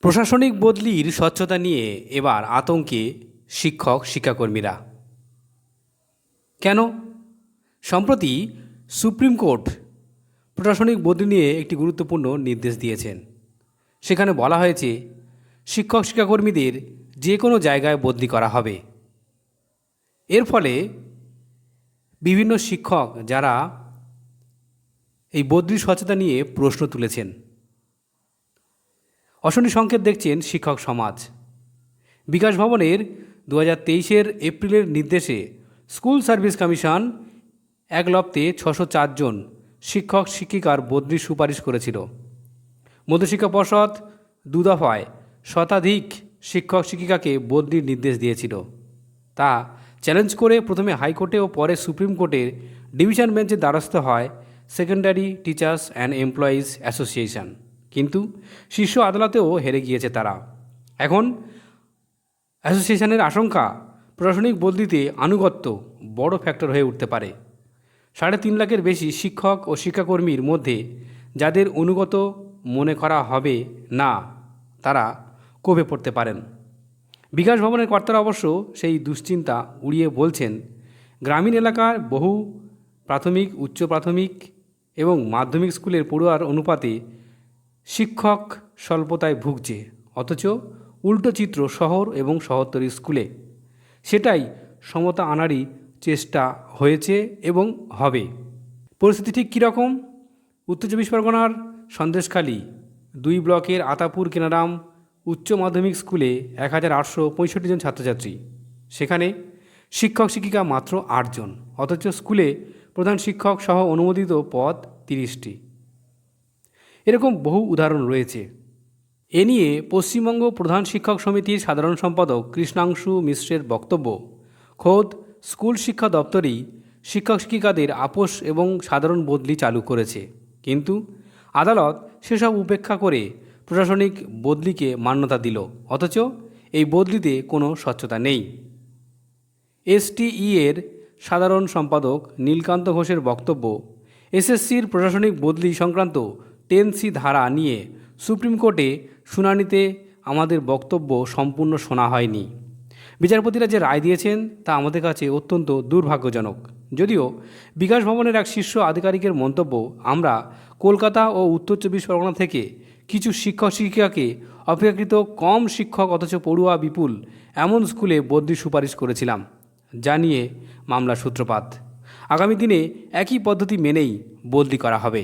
প্রশাসনিক বদলির স্বচ্ছতা নিয়ে এবার আতঙ্কে শিক্ষক, শিক্ষাকর্মীরা। কেন? সম্প্রতি সুপ্রিম কোর্ট প্রশাসনিক বদলি নিয়ে একটি গুরুত্বপূর্ণ নির্দেশ দিয়েছেন। সেখানে বলা হয়েছে, শিক্ষক, শিক্ষাকর্মীদের যে কোনো জায়গায় বদলি করা হবে। এর ফলে বিভিন্ন শিক্ষক যারা এই বদলির স্বচ্ছতা নিয়ে প্রশ্ন তুলেছেন। অশনি সংকেত দেখছেন শিক্ষক সমাজ। বিকাশ ভবনের দু হাজার তেইশের এপ্রিলের নির্দেশে স্কুল সার্ভিস কমিশন এক লপ্তে ছশো চারজন শিক্ষক, শিক্ষিকার বদলির সুপারিশ করেছিল। মধ্যশিক্ষা পর্ষদ দু দফায় শতাধিক শিক্ষক, শিক্ষিকাকে বদলির নির্দেশ দিয়েছিল। তা চ্যালেঞ্জ করে প্রথমে হাইকোর্টে ও পরে সুপ্রিম কোর্টের ডিভিশন বেঞ্চের দ্বারস্থ হয় secondary teachers and employees association. কিন্তু শীর্ষ আদালতেও হেরে গিয়েছে তারা। এখন অ্যাসোসিয়েশনের আশঙ্কা, প্রশাসনিক বদলিতে আনুগত্য বড় ফ্যাক্টর হয়ে উঠতে পারে। সাড়ে তিন লাখের বেশি শিক্ষক ও শিক্ষাকর্মীর মধ্যে যাদের অনুগত মনে করা হবে না, তারা কোপে পড়তে পারেন। বিকাশ ভবনের কর্তারা অবশ্য সেই দুশ্চিন্তা উড়িয়ে বলছেন, গ্রামীণ এলাকার বহু প্রাথমিক, উচ্চ প্রাথমিক এবং মাধ্যমিক স্কুলের পড়ুয়ার অনুপাতে শিক্ষক স্বল্পতায় ভুগছে, অথচ উল্টো চিত্র শহর এবং শহরতলি স্কুলে। সেটাই সমতা আনারই চেষ্টা হয়েছে এবং হবে। পরিস্থিতি ঠিক কীরকম? উত্তর চব্বিশ পরগনার সন্দেশখালী, দুই ব্লকের আতাপুর কেনারাম উচ্চ মাধ্যমিক স্কুলে এক হাজার আটশো পঁয়ষট্টি জন ছাত্রছাত্রী। সেখানে শিক্ষক শিক্ষিকা মাত্র আটজন, অথচ স্কুলে প্রধান শিক্ষক সহ অনুমোদিত পদ তিরিশটি। এরকম বহু উদাহরণ রয়েছে। এ নিয়ে পশ্চিমবঙ্গ প্রধান শিক্ষক সমিতির সাধারণ সম্পাদক কৃষ্ণাংশু মিশ্রের বক্তব্য। খোদ, স্কুল শিক্ষা দপ্তরই শিক্ষক শিক্ষিকাদের আপোষ এবং সাধারণ বদলি চালু করেছে। কিন্তু আদালত সেসব উপেক্ষা করে প্রশাসনিক বদলিকে মান্যতা দিল, অথচ এই বদলিতে কোনো স্বচ্ছতা নেই। এসটিই এর সাধারণ সম্পাদক নীলকান্ত ঘোষের বক্তব্য, এসএসসির প্রশাসনিক বদলি সংক্রান্ত টেন সি ধারা নিয়ে সুপ্রিম কোর্টে শুনানিতে আমাদের বক্তব্য সম্পূর্ণ শোনা হয়নি। বিচারপতিরা যে রায় দিয়েছেন তা আমাদের কাছে অত্যন্ত দুর্ভাগ্যজনক। যদিও বিকাশ ভবনের এক শীর্ষ আধিকারিকের মন্তব্য, আমরা কলকাতা ও উত্তর চব্বিশ পরগনা থেকে কিছু শিক্ষক শিক্ষিকাকে অপেক্ষাকৃত কম শিক্ষক অথচ পড়ুয়া বিপুল এমন স্কুলে বদলি সুপারিশ করেছিলাম যা নিয়ে মামলার সূত্রপাত। আগামী দিনে একই পদ্ধতি মেনেই বদলি করা হবে।